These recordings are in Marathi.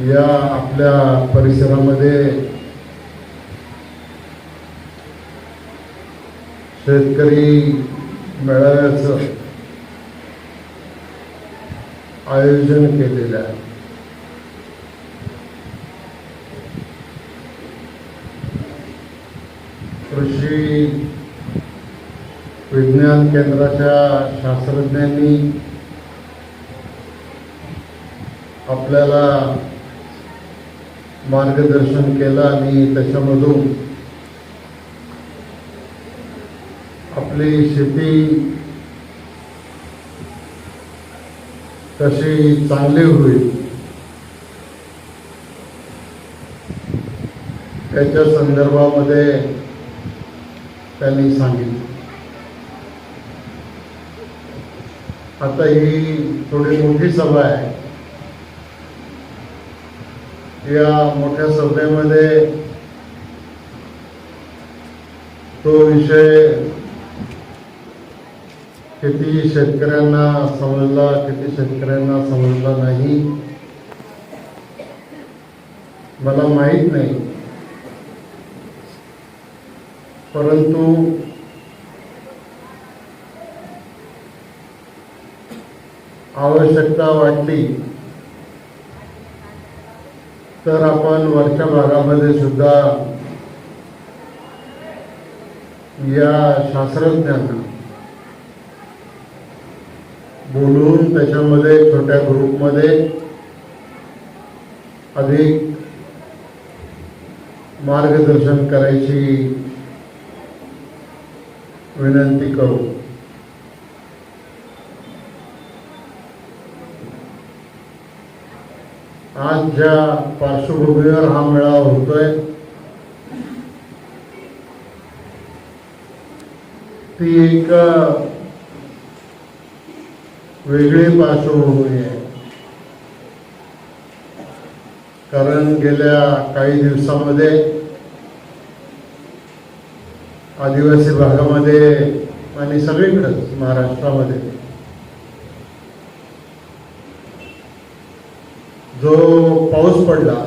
या आपल्या परिसरामध्ये शेतकरी मेळाव्याचं आयोजन केलेलं आहे. कृषी विज्ञान केंद्राच्या शास्त्रज्ञांनी आपल्याला मार्गदर्शन केलं आणि त्याच्यामधून आपली शेती कशी चांगली होईल त्याच्या संदर्भामध्ये त्यांनी सांगितलं. आता ही थोडी मोठी सभा आहे. या मोठ्या सभेमध्ये तो विषय किती शेतकऱ्यांना समजला किती शेतकऱ्यांना समजला नाही मला माहीत नाही. परंतु आवश्यकता वाटली तर आपण वरच्या भागामध्ये सुद्धा या शास्त्रज्ञांना बोलून त्याच्यामध्ये छोट्या ग्रुपमध्ये अधिक मार्गदर्शन करायची विनंती करू. आज ज्या पार्श्वभूमीवर हा मेळावा होतोय ती एक वेगळी पार्श्वभूमी आहे. कारण गेल्या काही दिवसामध्ये आदिवासी भागामध्ये आणि सगळीकडंच महाराष्ट्रामध्ये जो पाऊस पडला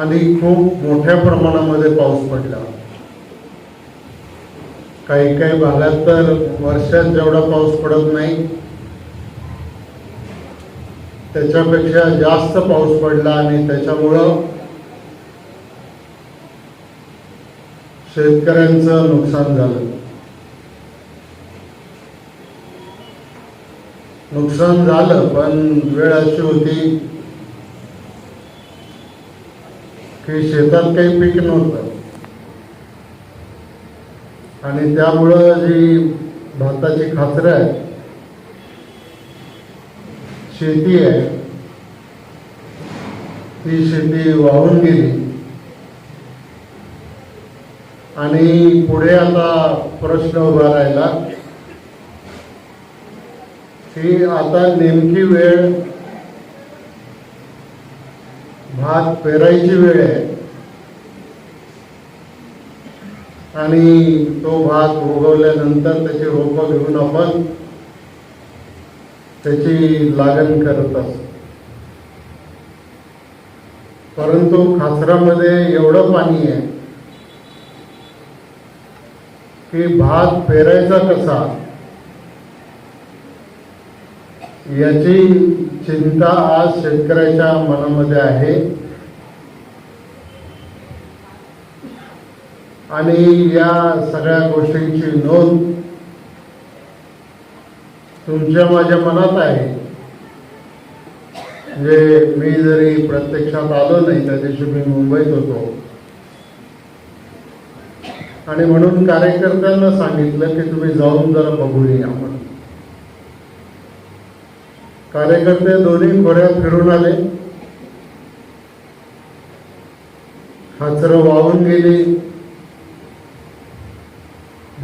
आणि खूप मोठ्या प्रमाणामध्ये पाऊस पडला. काही काही भागात तर वर्षात जेवढा पाऊस पडत नाही त्याच्यापेक्षा जास्त पाऊस पडला आणि त्याच्यामुळं शेतकऱ्यांचं नुकसान झालं. नुकसान झालं पण वेळ अशी होती की शेतात काही पीक नव्हतं. आणि त्यामुळं जी भाताची खात्र आहे शेती आहे ती शेती वाहून गेली. आणि पुढे आता प्रश्न उभा राहिला ही आता नेमकी वेळ भात पेरायची वेळ आहे. आणि तो भात उगवल्यानंतर त्याची रोपं घेऊन आपण त्याची लागण करत असतो. परंतु खासरामध्ये एवढं पाणी आहे की भात पेरायचा कसा? याची चिंता आज शेतकऱ्याच्या मनामध्ये आहे. आणि या सगळ्या गोष्टींची नोंद तुमच्या माझ्या मनात आहे. म्हणजे मी जरी प्रत्यक्षात आलो नाही त्या दिवशी मी मुंबईत होतो. आणि म्हणून कार्यकर्त्यांना सांगितलं की तुम्ही जाऊन जरा बघून आपण कार्यकर्ते दोन्ही खोऱ्यात फिरून आले. खाचरं वाहून गेली.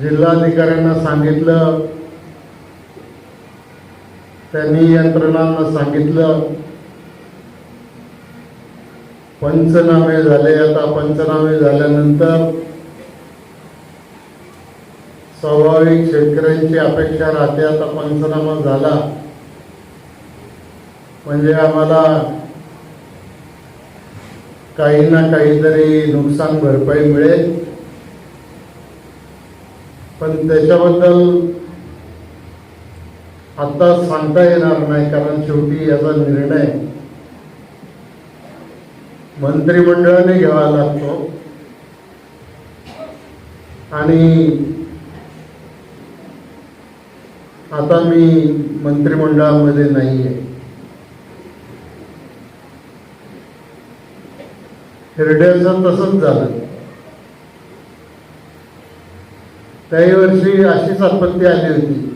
जिल्हाधिकाऱ्यांना सांगितलं. त्यांनी यंत्रणांना सांगितलं. पंचनामे झाले. आता पंचनामे झाल्यानंतर स्वाभाविक शेतकऱ्यांची अपेक्षा राहते. आता पंचनामा झाला. म्हणजे आम्हाला काही ना काहीतरी नुकसान भरपाई मिळेल. पण त्याच्याबद्दल आता सांगता येणार नाही कारण शेवटी याचा निर्णय मंत्रिमंडळाने घ्यावा लागतो. आणि आता मी मंत्रिमंडळामध्ये नाही आहे हिरड्याचं तसंच झालं. त्याही वर्षी अशीच आपत्ती आली होती.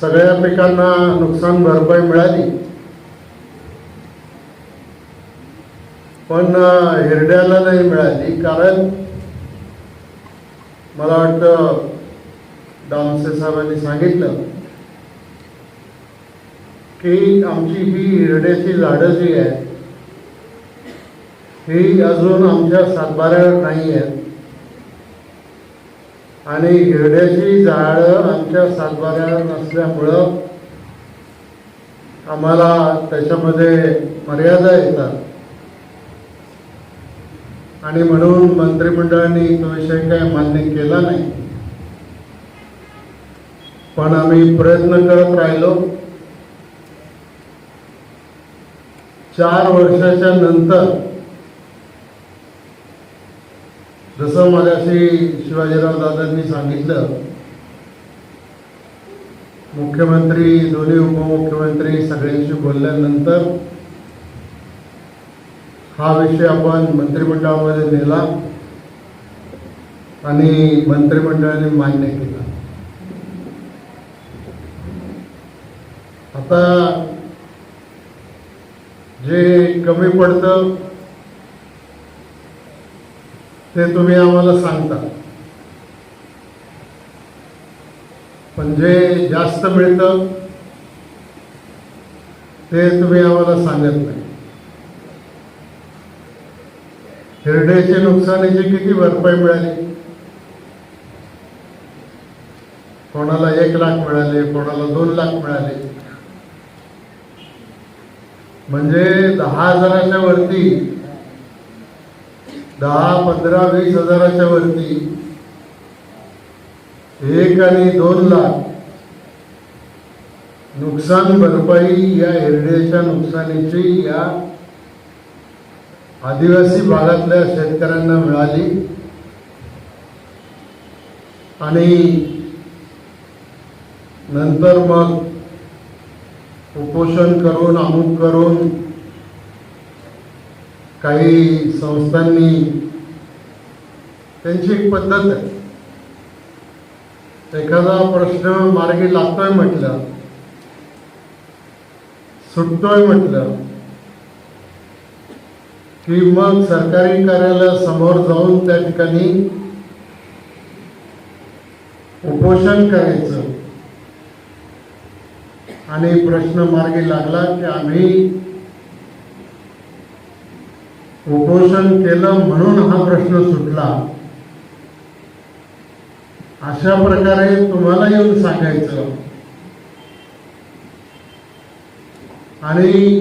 सगळ्या पिकांना नुकसान भरपाई मिळाली. पण हिरड्याला नाही मिळाली कारण मला वाटतं डामसे साहेबांनी सांगितलं. की आमची ही हिरड्याची झाडं जी आहेत ही अजून आमच्या सातबाऱ्यावर नाही आहेत. आणि हिरड्याची झाडं आमच्या सातबाऱ्यावर नसल्यामुळं आम्हाला त्याच्यामध्ये मर्यादा येतात. आणि म्हणून मंत्रिमंडळाने तो विषय काही मान्य केला नाही. पण आम्ही प्रयत्न करत राहिलो. चार वर्षाच्या नंतर जसं माझ्याशी शिवाजीराव दादांनी सांगितलं मुख्यमंत्री दोन्ही उपमुख्यमंत्री सगळ्यांशी बोलल्यानंतर हा विषय आपण मंत्रिमंडळामध्ये नेला आणि मंत्रिमंडळाने मान्य केला. आता जे कमी पडतं ते तुम्ही आम्हाला सांगता. पण जे जास्त मिळतं ते तुम्ही आम्हाला सांगत नाही. हिरड्याची नुकसानीची किती भरपाई मिळाली? कोणाला एक लाख मिळाले कोणाला दोन लाख मिळाले? म्हणजे दहा हजाराच्या वरती. दहा पंधरा वीस हजाराच्या वरती. एक आणि दोन लाख. नुकसान भरपाई या हिरड्याच्या नुकसानीची या आदिवासी भागातल्या शेतकऱ्यांना मिळाली. आणि नंतर मग उपोषण करून अमुक करून काही संस्थांनी त्यांची एक पद्धत आहे. एखादा प्रश्न मार्गी लागतोय म्हटलं सुटतोय म्हटलं की मग सरकारी कार्यालयासमोर जाऊन त्या ठिकाणी उपोषण करायचं. आणि प्रश्न मार्गी लागला की आम्ही उपोषण केलं म्हणून हा प्रश्न सुटला. अशा प्रकारे तुम्हाला येऊन सांगायचं. आणि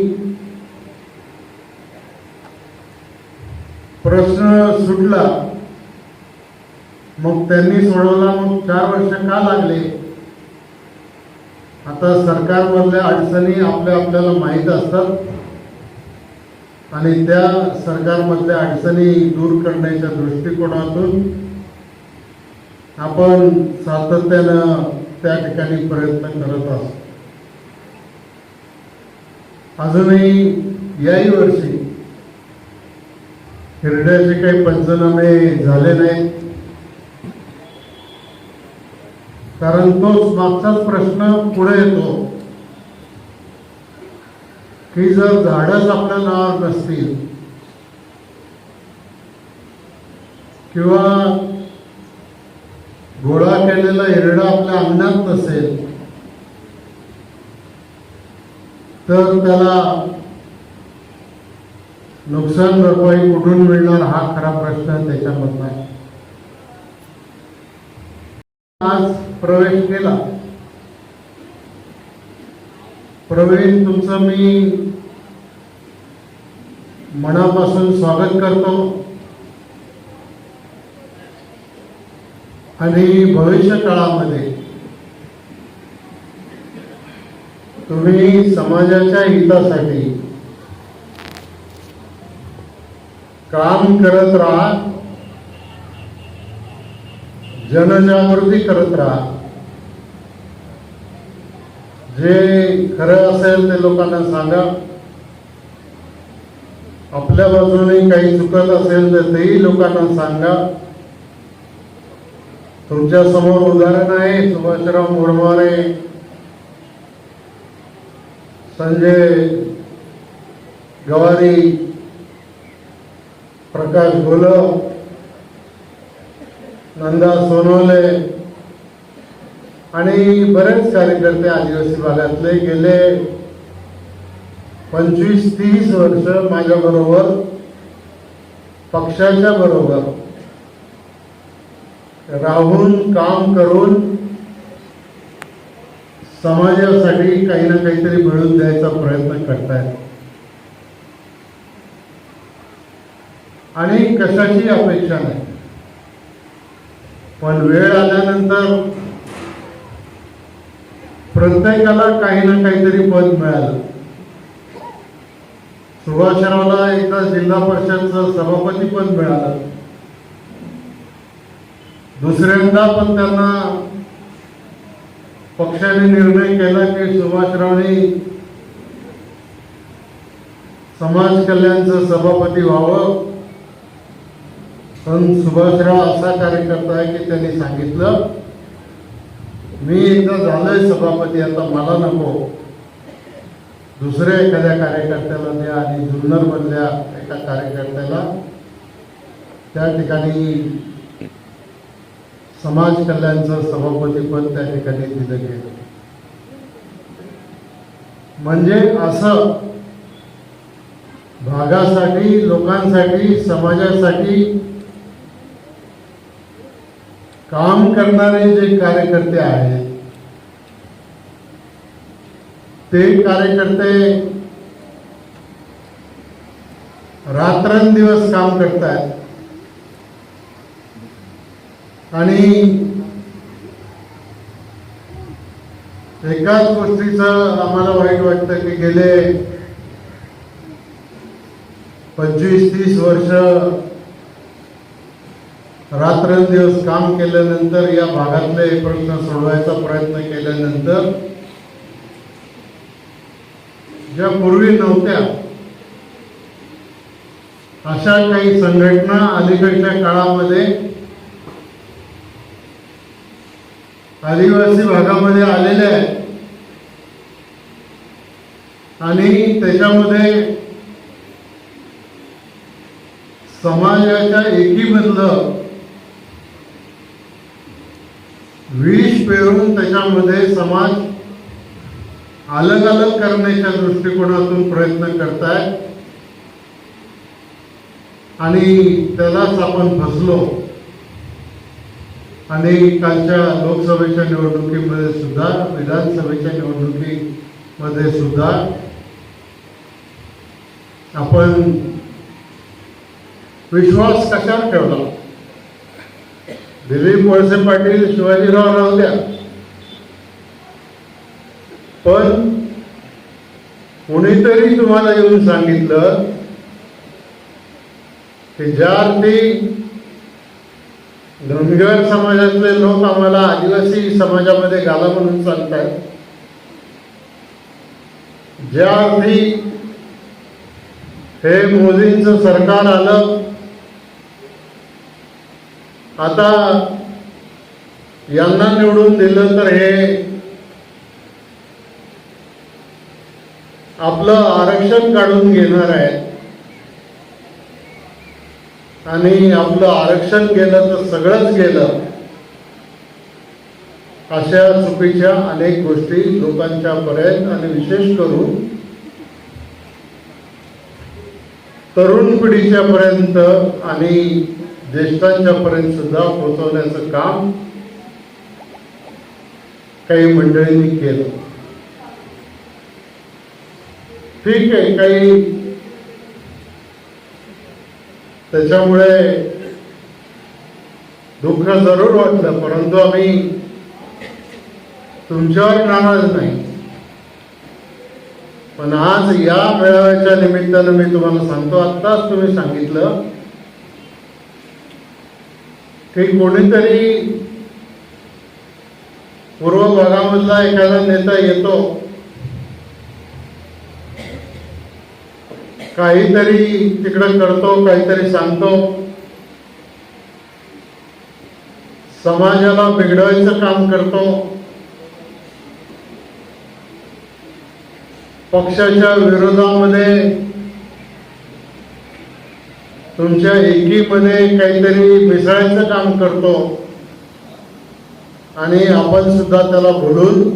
प्रश्न सुटला. मग त्यांनी सोडवला मग चार वर्ष का लागले? आता सरकारमधल्या अडचणी आपल्या आपल्याला माहीत असतात. आणि त्या सरकारमधल्या अडचणी दूर करण्याच्या दृष्टिकोनातून आपण सातत्यानं त्या ठिकाणी प्रयत्न करत असतो अजूनही याही वर्षी हिरड्याचे काही पंचनामे झाले नाहीत. कारण तोच मागचाच प्रश्न पुढे येतो की जर झाडच आपल्या नावावर नसतील किंवा गोळा केलेला हिरडा आपल्या अंगणात नसेल तर त्याला नुकसान भरपाई कुठून मिळणार हा खरा प्रश्न त्याच्यामधला आहे. आज प्रवेश केला. प्रवीण तुमचं मी मनापासून स्वागत करतो. आणि भविष्य काळामध्ये तुम्ही समाजाच्या हितासाठी काम करत राहा. जनजागृती करत राहा. जे खरं असेल ते लोकांना सांगा. आपल्या बाजूने काही चुकत असेल तर तेही लोकांना सांगा. तुमच्यासमोर उदाहरण आहे सुभाषराव मुरमारे संजय गवारी प्रकाश गोलव नंदा सोनवले आणि बरेच कार्यकर्ते आदिवासी भागातले गेले पंचवीस तीस वर्ष माझ्या बरोबर पक्षाच्या बरोबर. राहून काम करून समाजासाठी काही ना काहीतरी मिळून द्यायचा प्रयत्न करतायत. आणि कशाची अपेक्षा नाही. पण वेळ आल्यानंतर प्रत्येकाला काही ना काहीतरी पद मिळालं. सुभाषरावला एकदा जिल्हा परिषदचं सभापती पद मिळालं. दुसऱ्यांदा पण त्यांना पक्षाने निर्णय केला की सुभाषरावने समाज कल्याणचं सभापती व्हावं. पण सुभाषराव असा कार्यकर्ता आहे की त्यांनी सांगितलं मी एकदा झालोय सभापती आता मला नको. दुसऱ्या एखाद्या कार्यकर्त्याला द्या आणि जुन्नर मधल्या एका कार्यकर्त्याला. त्या ठिकाणी समाज कल्याणचं सभापती पद त्या ठिकाणी दिलं गेलं. म्हणजे असं भागासाठी लोकांसाठी समाजासाठी काम करणारे जे कार्यकर्ते आहेत ते कार्यकर्ते रात्रंदिवस काम करतात आणि एकाच गोष्टीचं आम्हाला वाईट वाटतं की गेले पंचवीस तीस वर्ष रात्रंदिवस काम केल्यानंतर या भागातले हे प्रश्न सोडवायचा प्रयत्न केल्यानंतर ज्या पूर्वी नव्हत्या अशा काही संघटना अलीकडच्या काळामध्ये आदिवासी भागामध्ये आलेल्या आहेत. आणि त्याच्यामध्ये समाजाच्या एकीमधलं पेरून त्याच्यामध्ये समाज अलग अलग करण्याच्या दृष्टिकोनातून प्रयत्न करतायत आणि त्यालाच आपण फसलो. आणि कालच्या लोकसभेच्या निवडणुकीमध्ये सुद्धा विधानसभेच्या निवडणुकीमध्ये सुद्धा आपण विश्वास कशावर ठेवला? दिलीप वळसे पाटील शिवाजीराव रावल्या. पण कुणीतरी तुम्हाला येऊन सांगितलं की ज्या अर्थी धनगर समाजातले लोक आम्हाला आदिवासी समाजामध्ये घाला म्हणून सांगतात ज्या अर्थी हे मोदींचं सरकार आलं आता यांना निवडून दिलं तर हे आपलं आरक्षण काढून घेणार आहे. आणि आपलं आरक्षण गेलं तर सगळंच गेलं. अशा चुकीच्या अनेक गोष्टी लोकांच्या पर्यंत आणि विशेष करून तरुण पिढीच्या पर्यंत आणि ज्येष्ठांच्या पर्यंत सुद्धा पोहोचवण्याचं काम काही मंडळींनी केलं. ठीक आहे काही त्याच्यामुळे दुःख जरूर वाटलं परंतु आम्ही तुमच्यावर नाराज नाही. पण आज या मेळाव्याच्या निमित्तानं मी तुम्हाला सांगतो आत्ताच तुम्ही सांगितलं की कोणीतरी पूर्व भागामधला एखादा नेता येतो. काहीतरी तिकडं करतो काहीतरी सांगतो. समाजाला बिघडवायचं काम करतो. पक्षाच्या विरोधामध्ये तुमच्या एकीमध्ये काहीतरी मिसळायचं काम करतो. आणि आपण सुद्धा त्याला भुलून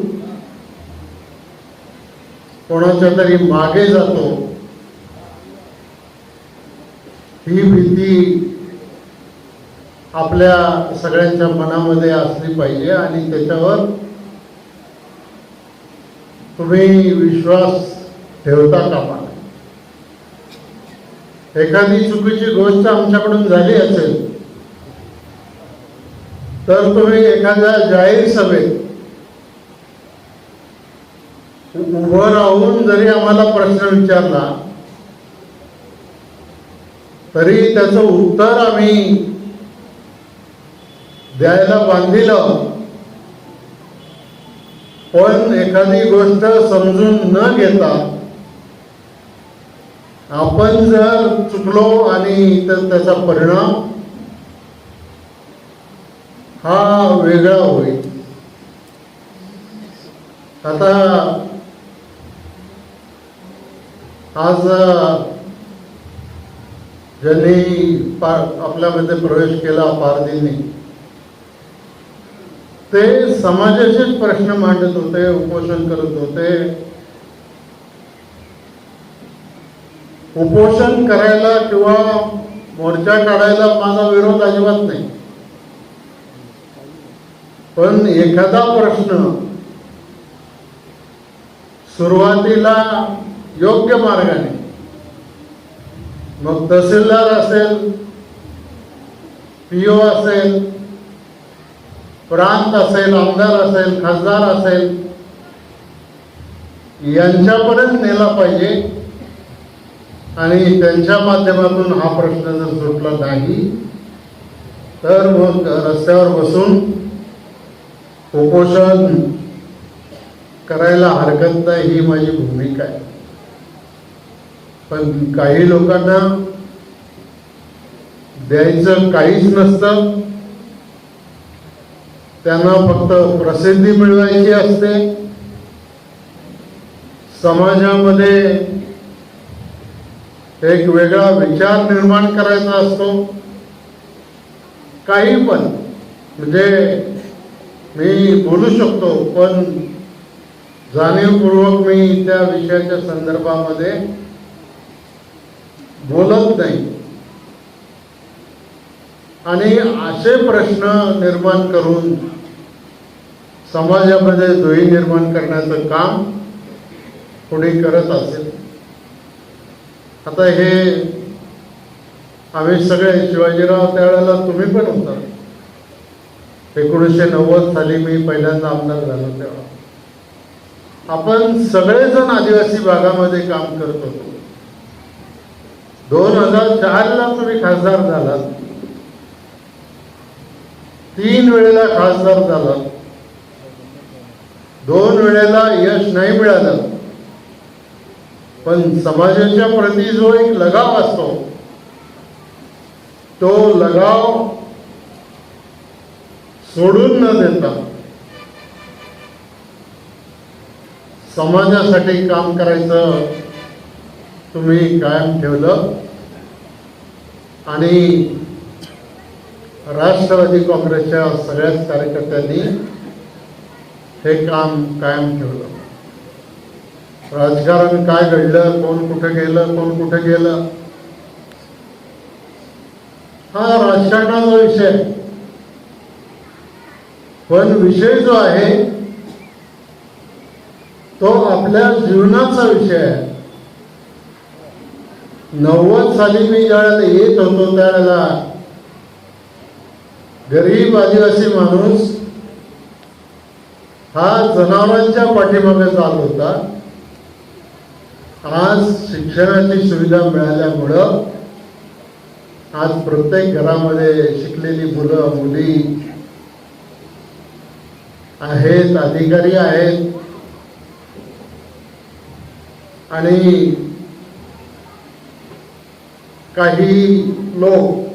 कोणाच्या तरी मागे जातो. ही भीती आपल्या सगळ्यांच्या मनामध्ये असली पाहिजे आणि त्याच्यावर तुम्ही विश्वास ठेवता कामा एखादी चुकीची गोष्ट आमच्याकडून झाली असेल तर तुम्ही एखाद्या जाहीर सभेत उभं राहून जरी आम्हाला प्रश्न विचारला तरी त्याचं उत्तर आम्ही द्यायला बांधिलं. पण एखादी गोष्ट समजून न घेता आपण जर चुकलो आणि तर त्याचा परिणाम हा वेगळा होईल. आता आज ज्यांनी पार आपल्यामध्ये प्रवेश केला पारदींनी ते समाजाचेच प्रश्न मांडत होते उपोषण करत होते. उपोषण करायला किंवा मोर्चा काढायला माझा विरोध अजिबात नाही. पण एखादा प्रश्न सुरुवातीला योग्य मार्गाने मग तहसीलदार असेल पीओ असेल प्रांत असेल आमदार असेल खासदार असेल यांच्यापर्यंत नेला पाहिजे. आणि त्यांच्या माध्यमातून हा प्रश्न जर सुटला नाही तर मग रस्त्यावर बसून उपोषण करायला हरकत नाही ही माझी भूमिका आहे. पण काही लोकांना द्यायचं काहीच नसतं. त्यांना फक्त प्रसिद्धी मिळवायची असते. समाजामध्ये एक वेगळा विचार निर्माण करायचा असतो. काही पण. म्हणजे मी बोलू शकतो पण जाणीवपूर्वक मी त्या विषयाच्या संदर्भामध्ये बोलत नाही. आणि असे प्रश्न निर्माण करून समाजामध्ये दुही निर्माण करण्याचं काम कोणी करत असेल? आता हे आम्ही सगळे शिवाजीराव त्यावेळेला तुम्ही पण होता. एकोणीसशे नव्वद साली मी पहिल्यांदा आमदार झालो तेव्हा. आपण सगळेजण आदिवासी भागामध्ये काम करत होतो. दोन हजार चारला तुम्ही खासदार झालात. तीन वेळेला खासदार झाला दोन वेळेला यश नाही मिळालं. पण समाजाच्या प्रती जो एक लगाव असतो तो लगाव सोडून न देता समाजासाठी काम करायचं तुम्ही कायम ठेवलं आणि राष्ट्रवादी काँग्रेसच्या सगळ्याच कार्यकर्त्यांनी हे काम कायम ठेवलं. राजकारण काय घडलं कोण कुठे गेलं कोण कुठे गेलं? हा राजकारणाचा विषय. पण विषय जो आहे तो आपल्या जीवनाचा विषय आहे. नव्वद साली मी ज्यावेळेला येत होतो त्यावेळेला गरीब आदिवासी माणूस हा जनावरांच्या पाठीमागे चालू होता. आज शिक्षणाची सुविधा मिळाल्यामुळं आज प्रत्येक घरामध्ये शिकलेली मुलं मुली आहेत अधिकारी आहेत. आणि काही लोक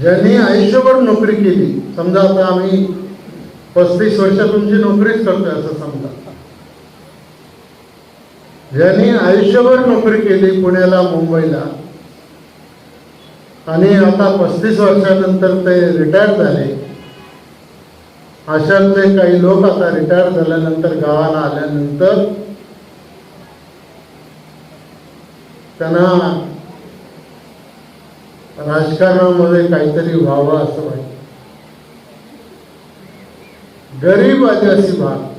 ज्यांनी आयुष्यभर नोकरी केली समजा आता आम्ही पस्तीस वर्ष तुमची नोकरीच करतोय असं समजा. ज्यांनी आयुष्यभर नोकरी केली पुण्याला मुंबईला आणि आता पस्तीस वर्षानंतर ते रिटायर झाले. अशातले काही लोक आता रिटायर झाल्यानंतर गावाला आल्यानंतर त्यांना राजकारणामध्ये काहीतरी व्हावं असं वाटतं. गरीब आदिवासी भाग.